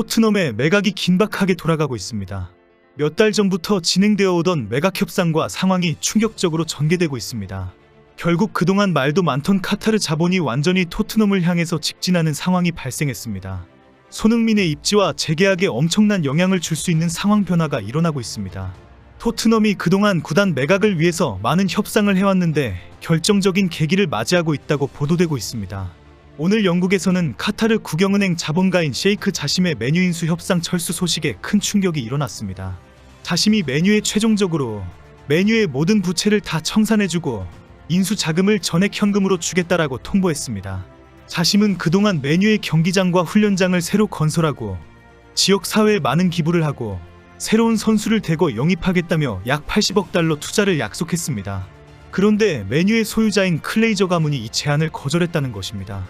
토트넘의 매각이 긴박하게 돌아가고 있습니다. 몇 달 전부터 진행되어 오던 매각 협상과 상황이 충격적으로 전개되고 있습니다. 결국 그동안 말도 많던 카타르 자본이 완전히 토트넘을 향해서 직진하는 상황이 발생했습니다. 손흥민의 입지와 재계약에 엄청난 영향을 줄 수 있는 상황 변화가 일어나고 있습니다. 토트넘이 그동안 구단 매각을 위해서 많은 협상을 해왔는데 결정적인 계기를 맞이하고 있다고 보도되고 있습니다. 오늘 영국에서는 카타르 국영은행 자본가인 셰이크 자심의 메뉴 인수 협상 철수 소식에 큰 충격이 일어났습니다. 자심이 메뉴에 최종적으로 메뉴의 모든 부채를 다 청산해주고 인수 자금을 전액 현금으로 주겠다라고 통보했습니다. 자심은 그동안 메뉴의 경기장과 훈련장을 새로 건설하고 지역 사회에 많은 기부를 하고 새로운 선수를 대거 영입하겠다며 약 80억 달러 투자를 약속했습니다. 그런데 메뉴의 소유자인 클레이저 가문이 이 제안을 거절했다는 것입니다.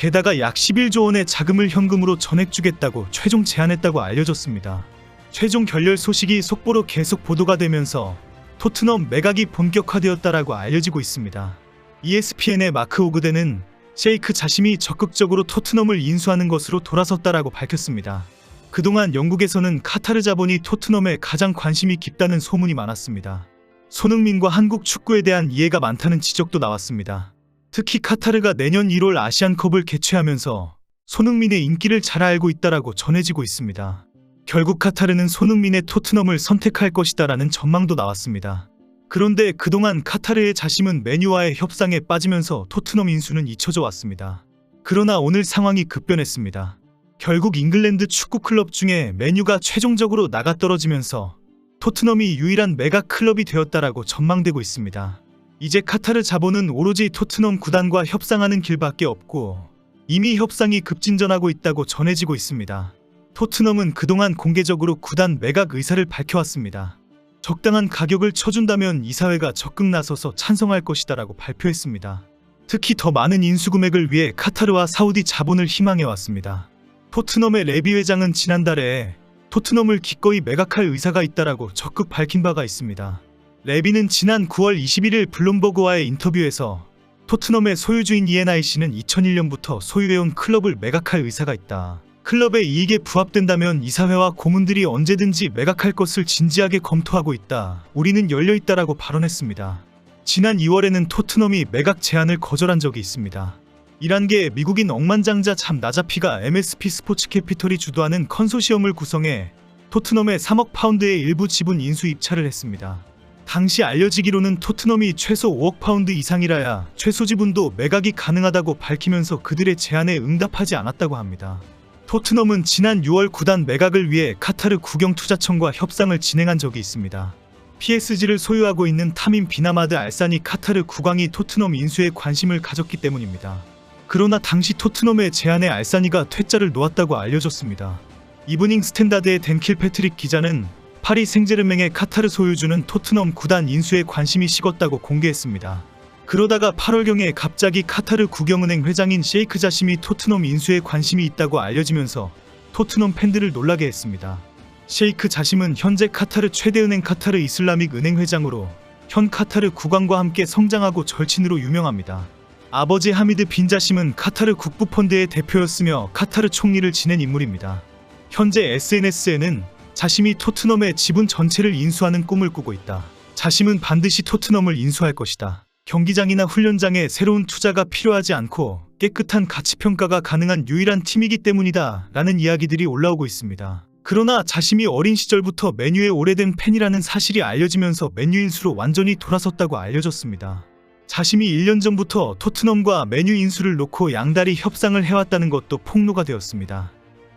게다가 약 11조 원의 자금을 현금으로 전액 주겠다고 최종 제안했다고 알려졌습니다. 최종 결렬 소식이 속보로 계속 보도가 되면서 토트넘 매각이 본격화되었다라고 알려지고 있습니다. ESPN의 마크 오그데는 셰이크 자심이 적극적으로 토트넘을 인수하는 것으로 돌아섰다라고 밝혔습니다. 그동안 영국에서는 카타르 자본이 토트넘에 가장 관심이 깊다는 소문이 많았습니다. 손흥민과 한국 축구에 대한 이해가 많다는 지적도 나왔습니다. 특히 카타르가 내년 1월 아시안컵을 개최하면서 손흥민의 인기를 잘 알고 있다라고 전해지고 있습니다. 결국 카타르는 손흥민의 토트넘을 선택할 것이다라는 전망도 나왔습니다. 그런데 그동안 카타르의 자심은 메뉴와의 협상에 빠지면서 토트넘 인수는 잊혀져 왔습니다. 그러나 오늘 상황이 급변했습니다. 결국 잉글랜드 축구 클럽 중에 메뉴가 최종적으로 나가 떨어지면서 토트넘이 유일한 메가 클럽이 되었다라고 전망되고 있습니다. 이제 카타르 자본은 오로지 토트넘 구단과 협상하는 길밖에 없고 이미 협상이 급진전하고 있다고 전해지고 있습니다. 토트넘은 그동안 공개적으로 구단 매각 의사를 밝혀왔습니다. 적당한 가격을 쳐준다면 이사회가 적극 나서서 찬성할 것이다라고 발표했습니다. 특히 더 많은 인수 금액을 위해 카타르와 사우디 자본을 희망해왔습니다. 토트넘의 레비 회장은 지난달에 토트넘을 기꺼이 매각할 의사가 있다라고 적극 밝힌 바가 있습니다. 레비는 지난 9월 21일 블룸버그와의 인터뷰에서 토트넘의 소유주인 이에나이 씨는 2001년부터 소유해온 클럽을 매각할 의사가 있다. 클럽의 이익에 부합된다면 이사회와 고문들이 언제든지 매각할 것을 진지하게 검토하고 있다. 우리는 열려 있다라고 발언했습니다. 지난 2월에는 토트넘이 매각 제안을 거절한 적이 있습니다. 이란 게 미국인 억만장자 참 나자피가 MSP 스포츠 캐피털이 주도하는 컨소시엄을 구성해 토트넘의 3억 파운드의 일부 지분 인수 입찰을 했습니다. 당시 알려지기로는 토트넘이 최소 5억 파운드 이상이라야 최소 지분도 매각이 가능하다고 밝히면서 그들의 제안에 응답하지 않았다고 합니다. 토트넘은 지난 6월 구단 매각을 위해 카타르 국영투자청과 협상을 진행한 적이 있습니다. PSG를 소유하고 있는 타민 비나마드 알산이 카타르 국왕이 토트넘 인수에 관심을 가졌기 때문입니다. 그러나 당시 토트넘의 제안에 알사니가 퇴짜를 놓았다고 알려졌습니다. 이브닝 스탠다드의 댄킬 패트릭 기자는 파리 생제르맹의 카타르 소유주는 토트넘 구단 인수에 관심이 식었다고 공개했습니다. 그러다가 8월경에 갑자기 카타르 국영은행 회장인 셰이크 자심이 토트넘 인수에 관심이 있다고 알려지면서 토트넘 팬들을 놀라게 했습니다. 셰이크 자심은 현재 카타르 최대은행 카타르 이슬라믹 은행 회장으로 현 카타르 국왕과 함께 성장하고 절친으로 유명합니다. 아버지 하미드 빈 자심은 카타르 국부펀드의 대표였으며 카타르 총리를 지낸 인물입니다. 현재 SNS에는 자심이 토트넘의 지분 전체를 인수하는 꿈을 꾸고 있다. 자심은 반드시 토트넘을 인수할 것이다. 경기장이나 훈련장에 새로운 투자가 필요하지 않고 깨끗한 가치 평가가 가능한 유일한 팀이기 때문이다. 라는 이야기들이 올라오고 있습니다. 그러나 자심이 어린 시절부터 메뉴의 오래된 팬이라는 사실이 알려지면서 메뉴 인수로 완전히 돌아섰다고 알려졌습니다. 자심이 1년 전부터 토트넘과 메뉴 인수를 놓고 양다리 협상을 해왔다는 것도 폭로가 되었습니다.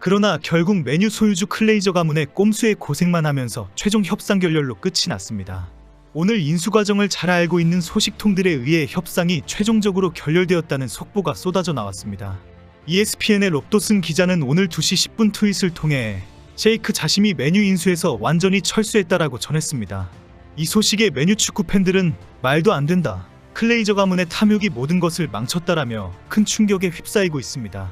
그러나 결국 메뉴 소유주 클레이저 가문의 꼼수에 고생만 하면서 최종 협상 결렬로 끝이 났습니다. 오늘 인수 과정을 잘 알고 있는 소식통들에 의해 협상이 최종적으로 결렬되었다는 속보가 쏟아져 나왔습니다. ESPN의 롭도슨 기자는 오늘 2시 10분 트윗을 통해 셰이크 자심이 메뉴 인수에서 완전히 철수했다라고 전했습니다. 이 소식에 메뉴 축구 팬들은 말도 안 된다. 클레이저 가문의 탐욕이 모든 것을 망쳤다라며 큰 충격에 휩싸이고 있습니다.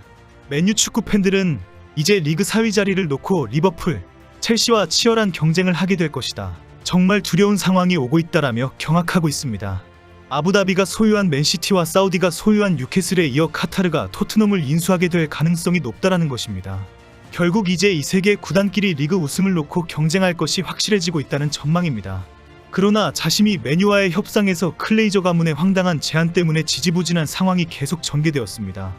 메뉴 축구 팬들은 이제 리그 4위 자리를 놓고 리버풀, 첼시와 치열한 경쟁을 하게 될 것이다. 정말 두려운 상황이 오고 있다라며 경악하고 있습니다. 아부다비가 소유한 맨시티와 사우디가 소유한 뉴캐슬에 이어 카타르가 토트넘을 인수하게 될 가능성이 높다라는 것입니다. 결국 이제 이세개 구단끼리 리그 우승을 놓고 경쟁할 것이 확실해지고 있다는 전망입니다. 그러나 자심이 메뉴와의 협상에서 클레이저 가문의 황당한 제안 때문에 지지부진한 상황이 계속 전개되었습니다.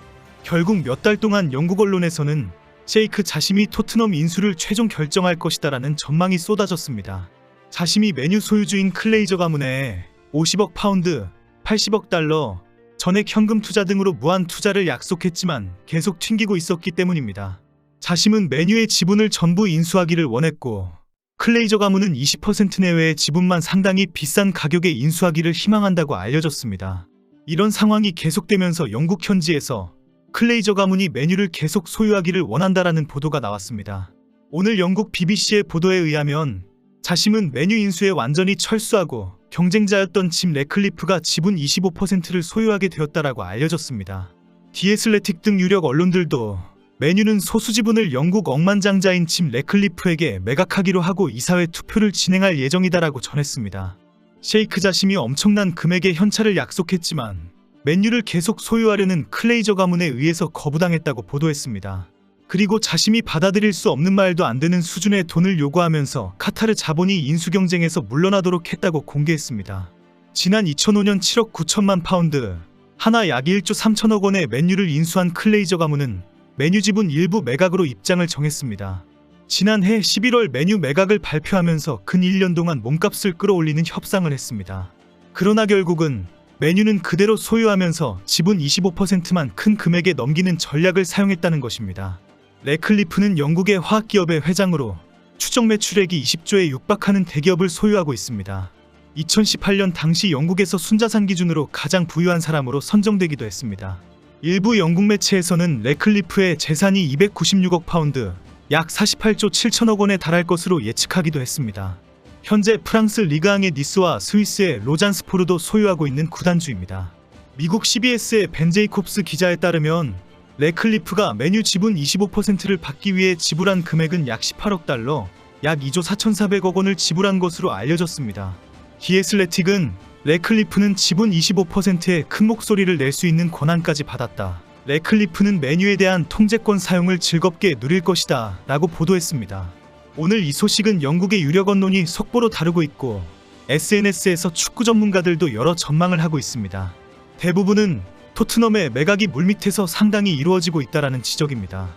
결국 몇 달 동안 영국 언론에서는 셰이크 자심이 토트넘 인수를 최종 결정할 것이다라는 전망이 쏟아졌습니다. 자심이 메뉴 소유주인 클레이저 가문에 50억 파운드, 80억 달러, 전액 현금 투자 등으로 무한 투자를 약속했지만 계속 튕기고 있었기 때문입니다. 자심은 메뉴의 지분을 전부 인수하기를 원했고 클레이저 가문은 20% 내외의 지분만 상당히 비싼 가격에 인수하기를 희망한다고 알려졌습니다. 이런 상황이 계속되면서 영국 현지에서 클레이저 가문이 메뉴를 계속 소유하기를 원한다라는 보도가 나왔습니다. 오늘 영국 BBC의 보도에 의하면 자심은 메뉴 인수에 완전히 철수하고 경쟁자였던 짐 레클리프가 지분 25%를 소유하게 되었다라고 알려졌습니다. 디에슬레틱 등 유력 언론들도 메뉴는 소수 지분을 영국 억만장자인 짐 레클리프에게 매각하기로 하고 이사회 투표를 진행할 예정이다라고 전했습니다. 셰이크 자심이 엄청난 금액의 현찰을 약속했지만 맨유를 계속 소유하려는 클레이저 가문에 의해서 거부당했다고 보도했습니다. 그리고 자심이 받아들일 수 없는 말도 안 되는 수준의 돈을 요구하면서 카타르 자본이 인수 경쟁에서 물러나도록 했다고 공개했습니다. 지난 2005년 7억 9천만 파운드, 하나 약 1조 3천억 원의 맨유를 인수한 클레이저 가문은 메뉴 지분 일부 매각으로 입장을 정했습니다. 지난해 11월 메뉴 매각을 발표하면서 근 1년 동안 몸값을 끌어올리는 협상을 했습니다. 그러나 결국은 메뉴는 그대로 소유하면서 지분 25%만 큰 금액에 넘기는 전략을 사용했다는 것입니다. 레클리프는 영국의 화학기업의 회장으로 추정 매출액이 20조에 육박하는 대기업을 소유하고 있습니다. 2018년 당시 영국에서 순자산 기준으로 가장 부유한 사람으로 선정되기도 했습니다. 일부 영국 매체에서는 레클리프의 재산이 296억 파운드, 약 48조 7천억 원에 달할 것으로 예측하기도 했습니다. 현재 프랑스 리그앙의 니스와 스위스의 로잔스포르도 소유하고 있는 구단주입니다. 미국 CBS의 벤 제이콥스 기자에 따르면 레클리프가 메뉴 지분 25%를 받기 위해 지불한 금액은 약 18억 달러, 약 2조 4,400억 원을 지불한 것으로 알려졌습니다. 디에슬레틱은 레클리프는 지분 25%의 큰 목소리를 낼 수 있는 권한까지 받았다. 레클리프는 메뉴에 대한 통제권 사용을 즐겁게 누릴 것이다 라고 보도했습니다. 오늘 이 소식은 영국의 유력 언론이 속보로 다루고 있고 SNS에서 축구 전문가들도 여러 전망을 하고 있습니다. 대부분은 토트넘의 매각이 물밑에서 상당히 이루어지고 있다라는 지적입니다.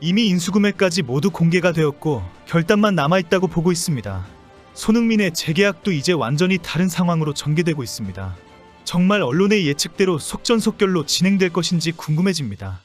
이미 인수금액까지 모두 공개가 되었고 결단만 남아있다고 보고 있습니다. 손흥민의 재계약도 이제 완전히 다른 상황으로 전개되고 있습니다. 정말 언론의 예측대로 속전속결로 진행될 것인지 궁금해집니다.